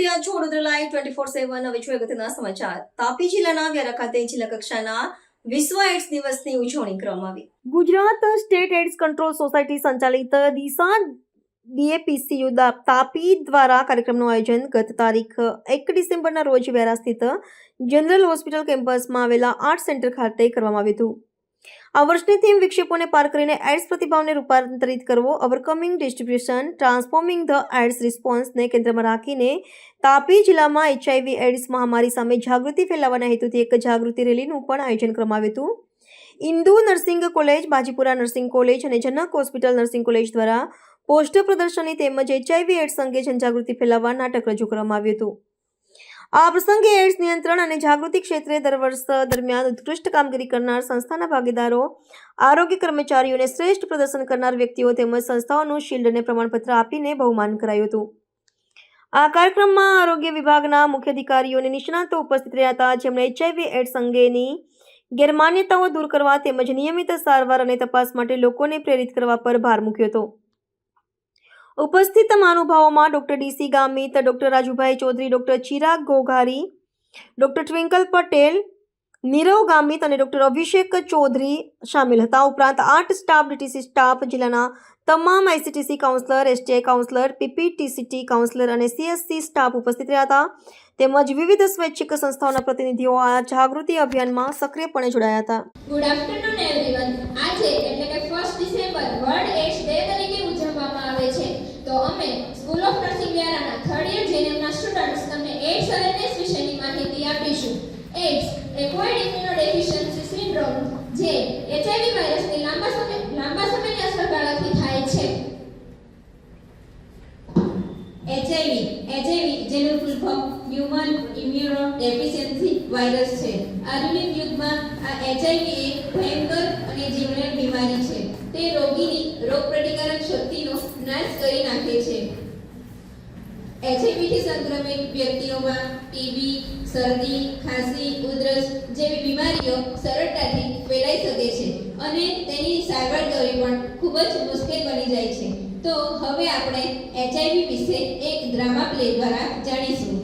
રહ્યા છો Vadodara live twenty four seven હવે જોઈએ અગત્યના સમાચાર. તાપી જિલ્લાના વ્યારા ખાતે જિલ્લા કક્ષાના વિશ્વ એડ્સ દિવસની ઉજવણી કરવામાં આવી. Gujarat state AIDS control society સંચાલિત દિશા ડીએપીસીયુ તાપી દ્વારા કાર્યક્રમનું આયોજન ગત તારીખ એક ડિસેમ્બરના રોજ વ્યારા સ્થિત જનરલ હોસ્પિટલ કેમ્પસમાં આવેલા આર્ટ સેન્ટર ખાતે કરવામાં આવ્યું હતું. આ વર્ષની થીમ વિક્ષેપોને પાર કરીને એડ્સ પ્રતિભાવને રૂપાંતરિત કરવો overcoming distribution transforming the AIDS રિસ્પોન્સને કેન્દ્રમાં રાખીને તાપી જિલ્લામાં એચઆઈવી એડ્સ મહામારી સામે જાગૃતિ ફેલાવવાના હેતુથી એક જાગૃતિ રેલીનું પણ આયોજન કરવામાં આવ્યું હતું. Indu nursing college, Bajipura nursing college અને જનક હોસ્પિટલ નર્સિંગ કોલેજ દ્વારા પોસ્ટર પ્રદર્શની તેમજ એચઆઈવી એડ્સ અંગે જનજાગૃતિ ફેલાવવા નાટક રજૂ કરવામાં આવ્યું હતું. આ પ્રસંગે એડ્સ નિયંત્રણ અને જાગૃતિ ક્ષેત્રે દર વર્ષ દરમિયાન ઉત્કૃષ્ટ કામગીરી કરનાર સંસ્થાના ભાગીદારો, આરોગ્ય કર્મચારીઓને શ્રેષ્ઠ પ્રદર્શન કરનાર વ્યક્તિઓ તેમજ સંસ્થાઓનું શિલ્ડ અને પ્રમાણપત્ર આપીને બહુમાન કરાયું હતું. આ કાર્યક્રમમાં આરોગ્ય વિભાગના મુખ્ય અધિકારીઓ અને નિષ્ણાતો ઉપસ્થિત રહ્યા હતા. જેમણે એચઆઈવી એડ્સ અંગેની ગેરમાન્યતાઓ દૂર કરવા તેમજ નિયમિત સારવાર અને તપાસ માટે લોકોને પ્રેરિત કરવા પર ભાર મૂક્યો હતો. ઉપસ્થિત મહાનુભાવોમાં doctor DC Gamit, doctor Rajubhai Chaudhari, doctor Chirag Goghari, doctor Twinkle Patel, Nirav Gamit અને ડોક્ટર અભિષેક ચૌધરી સામેલ હતા. ઉપરાંત આઠ સ્ટાફ ડીટીસી સ્ટાફ, જિલ્લાના તમામ ICTC counsellor, STI counsellor, PPTCT counsellor અને સીએસસી સ્ટાફ ઉપસ્થિત રહ્યા હતા. તેમજ વિવિધ સ્વૈચ્છિક સંસ્થાઓના પ્રતિનિધિઓ આ જાગૃતિ અભિયાનમાં સક્રિયપણે જોડાયા હતા. ગુડ આફ્ટરનૂન એવરીવન આજે એટલે કે 1 ડિસેમ્બર વર્લ્ડ એડ્સ ડે તરીકે ઉજવવામાં આવે છે તો અમે સ્કૂલ ઓફ નર્સિંગ વ્યારાના થર્ડ યર જેનેમના સ્ટુડન્ટ્સ તમને એડ્સ અવેરનેસ વિશેની માહિતી આપીશું. એડ્સ એક્વાયર્ડ ઇમ્યુનોડેફિશિયન્સી સિન્ડ્રોમ જે એચઆઈવી વાયરસની લાંબા સમય, લાંબા સમયની અસર બાળકથી થાય છે. એચઆઈવી એચઆઈવી જેનું full form human immunodeficiency virus છે. આધુનિક યુગમાં આ એચઆઈવી એક ભયંકર અને જીવલેણ બીમારી છે. તે રોગીની રોગપ્રતિકારક શક્તિનો નાશ કરી નાખે છે. એચઆઈવીથી સંક્રમિત વ્યક્તિઓમાં ટીબી શરદી, ખાંસી, ઉધરસ જેવી બીમારીઓ સરળતાથી ફેલાઈ શકે છે અને તેની સારવાર કરવી પણ ખૂબ જ મુશ્કેલ બની જાય છે. તો હવે આપણે એચઆઈવી વિશે એક ડ્રામા પ્લે દ્વારા જાણીશું.